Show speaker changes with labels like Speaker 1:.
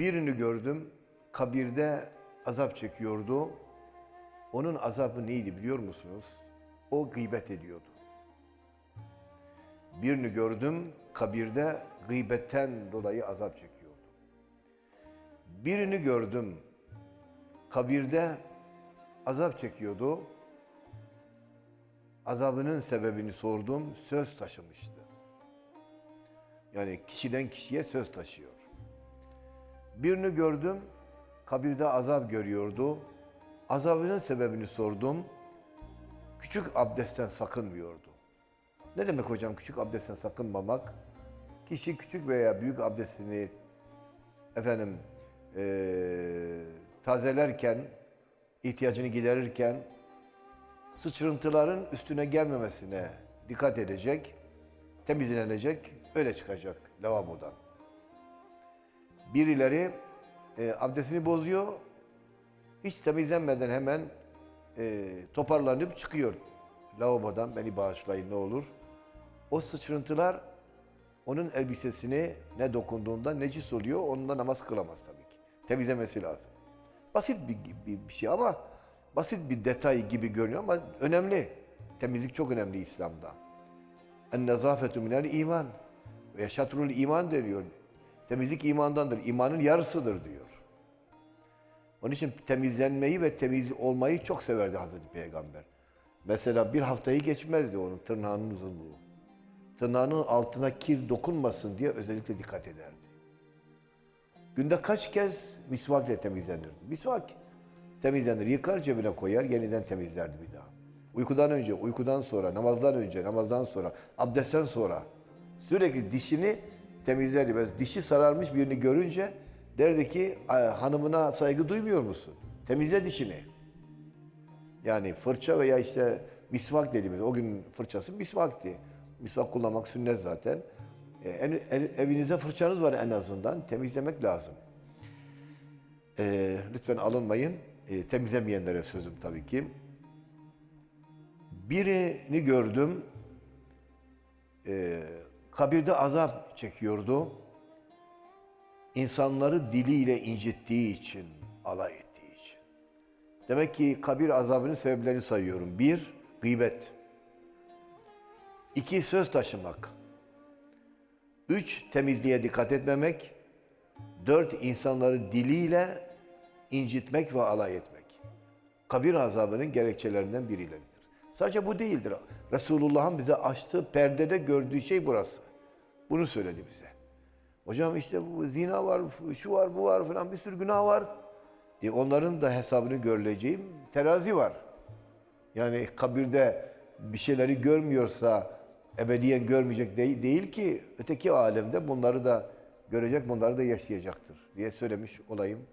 Speaker 1: Birini gördüm, kabirde azap çekiyordu. Onun azabı neydi biliyor musunuz? O gıybet ediyordu. Birini gördüm, kabirde gıybetten dolayı azap çekiyordu. Birini gördüm, kabirde azap çekiyordu. Azabının sebebini sordum, söz taşımıştı. Yani kişiden kişiye söz taşıyor. Birini gördüm, kabirde azap görüyordu. Azabının sebebini sordum. Küçük abdestten sakınmıyordu. Ne demek hocam küçük abdestten sakınmamak? Kişi küçük veya büyük abdestini efendim eee, tazelerken, ihtiyacını giderirken sıçrıntıların üstüne gelmemesine dikkat edecek, temizlenecek, öyle çıkacak lavabodan. Birileri e, abdestini bozuyor, hiç temizlenmeden hemen e, toparlanıp çıkıyor lavabodan. Beni bağışlayın ne olur. O sıçrıntılar onun elbisesine ne dokunduğunda necis oluyor. Onunla namaz kılamaz tabii ki. Temizlemesi lazım. Basit bir, bir, bir şey ama basit bir detay gibi görünüyor ama önemli. Temizlik çok önemli İslam'da. En nezafetu minel iman ve şatrul iman deniyor. Temizlik imandandır. İmanın yarısıdır diyor. Onun için temizlenmeyi ve temiz olmayı çok severdi Hazreti Peygamber. Mesela bir haftayı geçmezdi onun tırnağının uzunluğu. Tırnağının altına kir dokunmasın diye özellikle dikkat ederdi. Günde kaç kez misvak ile temizlenirdi? Misvak temizlenir, yıkar cebine koyar, yeniden temizlerdi bir daha. Uykudan önce, uykudan sonra, namazdan önce, namazdan sonra, abdestten sonra sürekli dişini temizlerdi. Mesela dişi sararmış birini görünce derdi ki "Ay, hanımına saygı duymuyor musun? Temizle dişini. Yani fırça veya işte misvak dediğimiz, o gün fırçası misvaktı. Misvak kullanmak sünnet zaten. E, en- en- evinize fırçanız var en azından, temizlemek lazım. E, lütfen alınmayın. E, temizlemeyenlere sözüm tabii ki. Birini gördüm, e, kabirde azap çekiyordu. İnsanları diliyle incittiği için, alay ettiği için. Demek ki kabir azabının sebeplerini sayıyorum. Bir, gıybet. İki, söz taşımak. Üç, temizliğe dikkat etmemek. Dört, insanları diliyle incitmek ve alay etmek. Kabir azabının gerekçelerinden birileridir. Sadece bu değildir. Resulullah'ın bize açtığı perdede gördüğü şey burası. Bunu söyledi bize. Hocam işte bu zina var, şu var, bu var falan bir sürü günah var. E onların da hesabını görüleceğim terazi var. Yani kabirde bir şeyleri görmüyorsa ebediyen görmeyecek değil, değil ki öteki alemde bunları da görecek, bunları da yaşayacaktır diye söylemiş olayım.